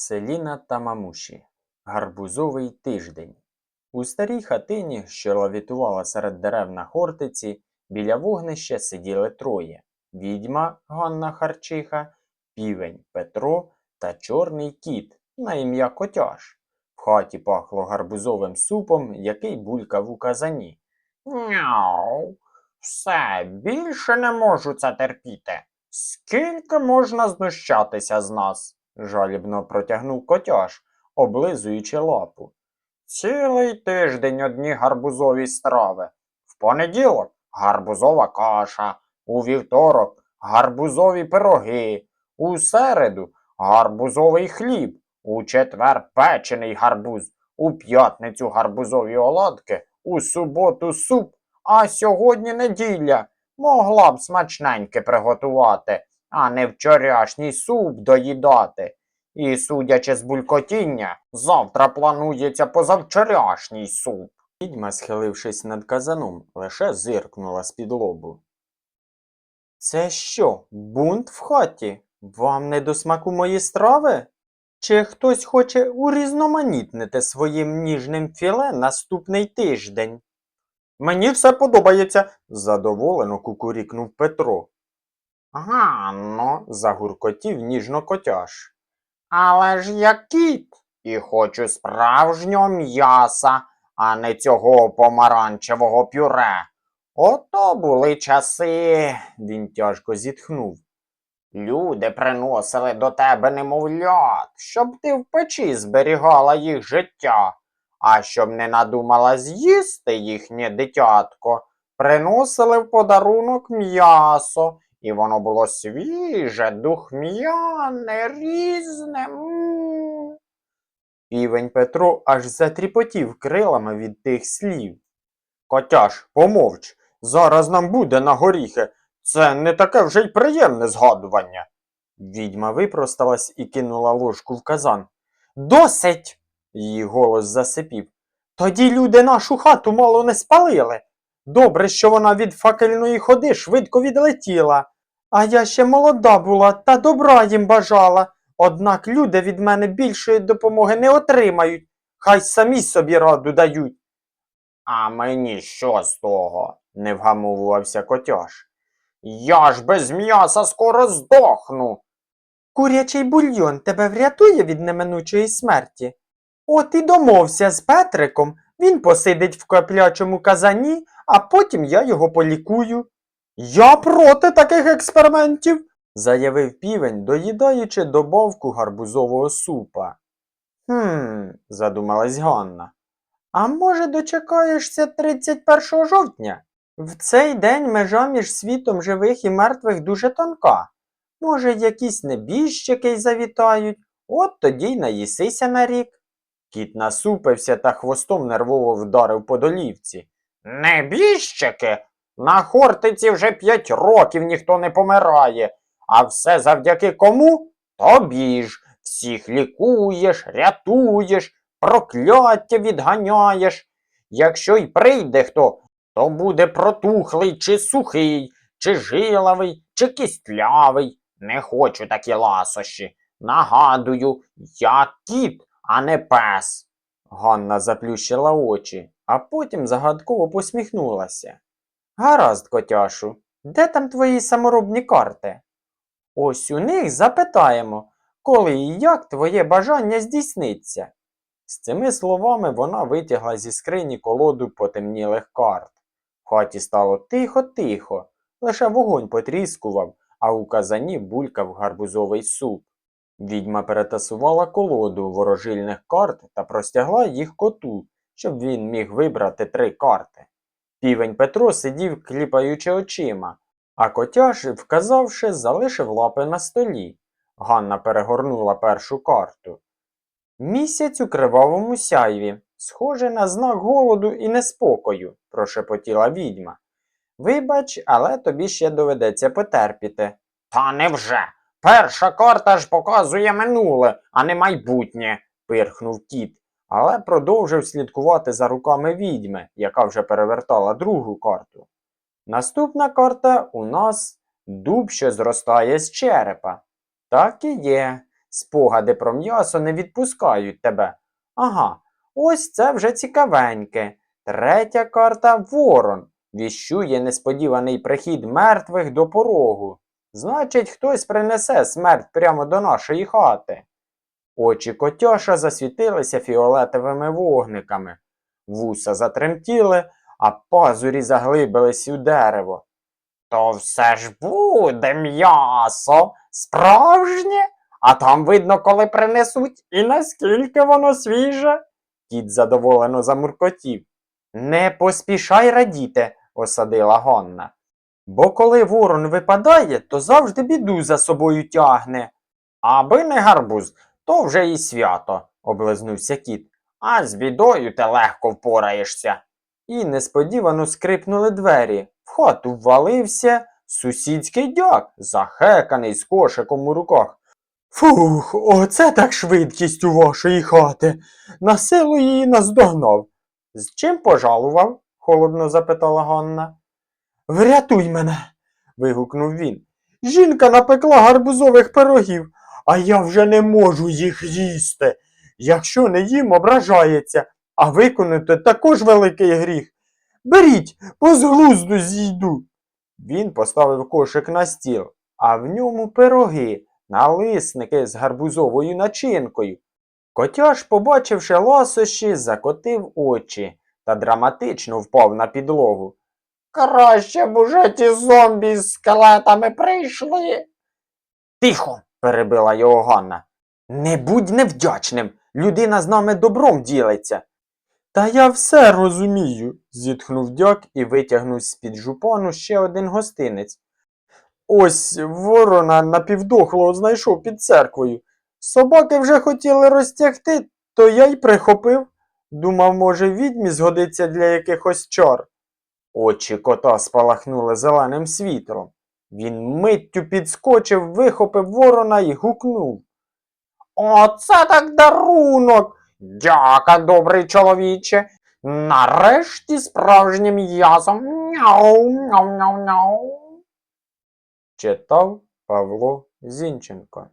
Селіна та мамуші. Гарбузовий тиждень. У старій хатині, що лавітувала серед дерев на хортиці, біля вогнища сиділи троє: відьма Ганна Харчиха, півень Петро та чорний кіт на ім'я Котяш. В хаті пахло гарбузовим супом, який булькав у казані. Няу, все, більше не можу це терпіти. Скільки можна знущатися з нас? Жалібно протягнув котяш, облизуючи лапу. Цілий тиждень одні гарбузові страви. В понеділок гарбузова каша, у вівторок гарбузові пироги, у середу гарбузовий хліб, у четвер печений гарбуз, у п'ятницю гарбузові оладки, у суботу суп, а сьогодні неділя. Могла б смачненьке приготувати, а не вчорашній суп доїдати. І, судячи з булькотіння, завтра планується позавчорашній суп. Відьма, схилившись над казаном, лише зиркнула з-під лобу. Це що, бунт в хаті? Вам не до смаку мої страви? Чи хтось хоче урізноманітнити своїм ніжним філе наступний тиждень? Мені все подобається, задоволено кукурікнув Петро. Ганно, загуркотів ніжно котяш. Але ж я кіт, і хочу справжнього м'яса, а не цього помаранчевого пюре. Ото були часи, він тяжко зітхнув. Люди приносили до тебе немовлят, щоб ти в печі зберігала їх життя, а щоб не надумала з'їсти їхнє дитятко, приносили в подарунок м'ясо, і воно було свіже, духм'яне, різне. м. Півень Петро аж затріпотів крилами від тих слів. Котяш, помовч, зараз нам буде на горіхи. Це не таке вже й приємне згадування. Відьма випросталась і кинула ложку в казан. Досить. Її голос засипів. Тоді люди нашу хату мало не спалили. Добре, що вона від факельної ходи швидко відлетіла. А я ще молода була та добра їм бажала. Однак люди від мене більшої допомоги не отримають. Хай самі собі раду дають. А мені що з того? не вгамовувався котяш. Я ж без м'яса скоро здохну. Курячий бульйон тебе врятує від неминучої смерті. От і домовся з Петриком, він посидить в каплячому казані, а потім я його полікую. Я проти таких експериментів, заявив півень, доїдаючи добавку гарбузового супа. Хм, задумалась Ганна. А може дочекаєшся 31 жовтня? В цей день межа між світом живих і мертвих дуже тонка. Може, якісь небіжчики й завітають, от тоді й наїсися на рік. Кіт насупився та хвостом нервово вдарив по долівці. Небіжчики? На Хортиці вже п'ять років ніхто не помирає, а все завдяки кому? Тобі ж. Всіх лікуєш, рятуєш, прокляття відганяєш. Якщо й прийде хто, то буде протухлий чи сухий, чи жилавий, чи кістлявий. Не хочу такі ласощі. Нагадую, я кіт, а не пес. Ганна заплющила очі, а потім загадково посміхнулася. Гаразд, котяшу, де там твої саморобні карти? Ось у них запитаємо, коли і як твоє бажання здійсниться. З цими словами вона витягла зі скрині колоду потемнілих карт. В хаті стало тихо-тихо, лише вогонь потріскував, а у казані булькав гарбузовий суп. Відьма перетасувала колоду ворожильних карт та простягла їх коту, щоб він міг вибрати три карти. Півень Петро сидів, кліпаючи очима, а котяж, вказавши, залишив лапи на столі. Ганна перегорнула першу карту. Місяць у кривавому сяйві, схоже на знак голоду і неспокою, прошепотіла відьма. Вибач, але тобі ще доведеться потерпіти. Та невже? Перша карта ж показує минуле, а не майбутнє, пирхнув кіт, але продовжив слідкувати за руками відьми, яка вже перевертала другу карту. Наступна карта у нас дуб, що зростає з черепа. Так і є. Спогади про м'ясо не відпускають тебе. Ага, ось це вже цікавеньке. Третя карта Ворон. Віщує несподіваний прихід мертвих до порогу. Значить, хтось принесе смерть прямо до нашої хати. Очі котяша засвітилися фіолетовими вогниками, вуса затремтіли, а пазурі заглибились у дерево. То все ж буде м'ясо, справжнє, а там видно, коли принесуть, і наскільки воно свіже. Кіт задоволено замуркотів. Не поспішай радіти, осадила Ганна. Бо коли ворон випадає, то завжди біду за собою тягне. Аби не гарбуз, то вже і свято, облизнувся кіт. А з бідою ти легко впораєшся. І несподівано скрипнули двері. В хату ввалився сусідський дяк, захеканий з кошиком у руках. Фух, оце так швидкість у вашої хати. На силу її наздогнав. З чим пожалував? холодно запитала Ганна. Врятуй мене. вигукнув він. Жінка напекла гарбузових пирогів, а я вже не можу їх їсти. Якщо не їм, ображається, а виконати також великий гріх. Беріть, по зглузду зійду. Він поставив кошик на стіл, а в ньому пироги, налисники з гарбузовою начинкою. Котяш, побачивши ласощі, закотив очі та драматично впав на підлогу. Краще б уже ті зомбі з скелетами прийшли. Тихо, перебила його Ганна. Не будь невдячним. Людина з нами добром ділиться. Та я все розумію, зітхнув дяк і витягнув з-під жупану ще один гостинець. Ось ворона напівдохлого знайшов під церквою. Собаки вже хотіли розтягти, то я й прихопив. Думав, може, відьмі згодиться для якихось чар. Очі кота спалахнули зеленим світлом. Він миттю підскочив, вихопив ворона і гукнув. Оце так дарунок! Дяка, добрий чоловіче. Нарешті справжнім м'ясом. Мяу, мяу, мяу, мяу. Читав Павло Зінченко.